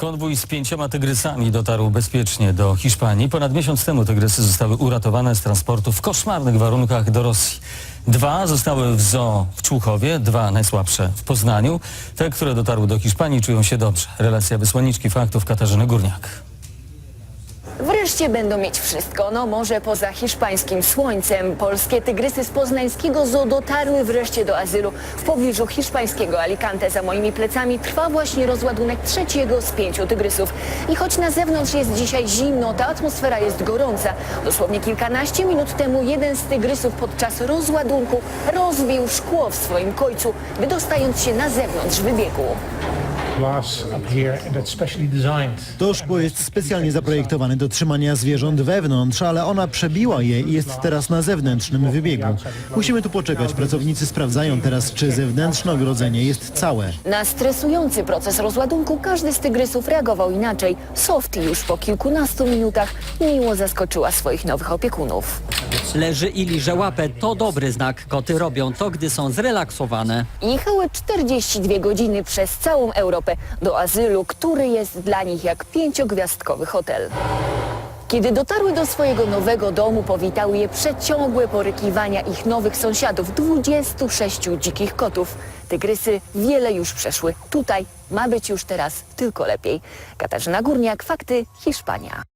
Konwój z pięcioma tygrysami dotarł bezpiecznie do Hiszpanii. Ponad miesiąc temu tygrysy zostały uratowane z transportu w koszmarnych warunkach do Rosji. Dwa zostały w zoo w Człuchowie, dwa najsłabsze w Poznaniu. Te, które dotarły do Hiszpanii czują się dobrze. Relacja wysłanniczki faktów Katarzyny Górniak. Wreszcie będą mieć wszystko, no może poza hiszpańskim słońcem. Polskie tygrysy z poznańskiego zoo dotarły wreszcie do azylu. W pobliżu hiszpańskiego Alicante za moimi plecami trwa właśnie rozładunek trzeciego z pięciu tygrysów. I choć na zewnątrz jest dzisiaj zimno, ta atmosfera jest gorąca. Dosłownie kilkanaście minut temu jeden z tygrysów podczas rozładunku rozbił szkło w swoim końcu, wydostając się na zewnątrz wybiegu. To szkło jest specjalnie zaprojektowane do trzymania zwierząt wewnątrz, ale ona przebiła je i jest teraz na zewnętrznym wybiegu. Musimy tu poczekać. Pracownicy sprawdzają teraz, czy zewnętrzne ogrodzenie jest całe. Na stresujący proces rozładunku każdy z tygrysów reagował inaczej. Softy już po kilkunastu minutach miło zaskoczyła swoich nowych opiekunów. Leży i liże łapę. To dobry znak. Koty robią to, gdy są zrelaksowane. Jechały 42 godziny przez całą Europę do azylu, który jest dla nich jak pięciogwiazdkowy hotel. Kiedy dotarły do swojego nowego domu, powitały je przeciągłe porykiwania ich nowych sąsiadów, 26 dzikich kotów. Tygrysy wiele już przeszły. Tutaj ma być już teraz tylko lepiej. Katarzyna Górniak, Fakty, Hiszpania.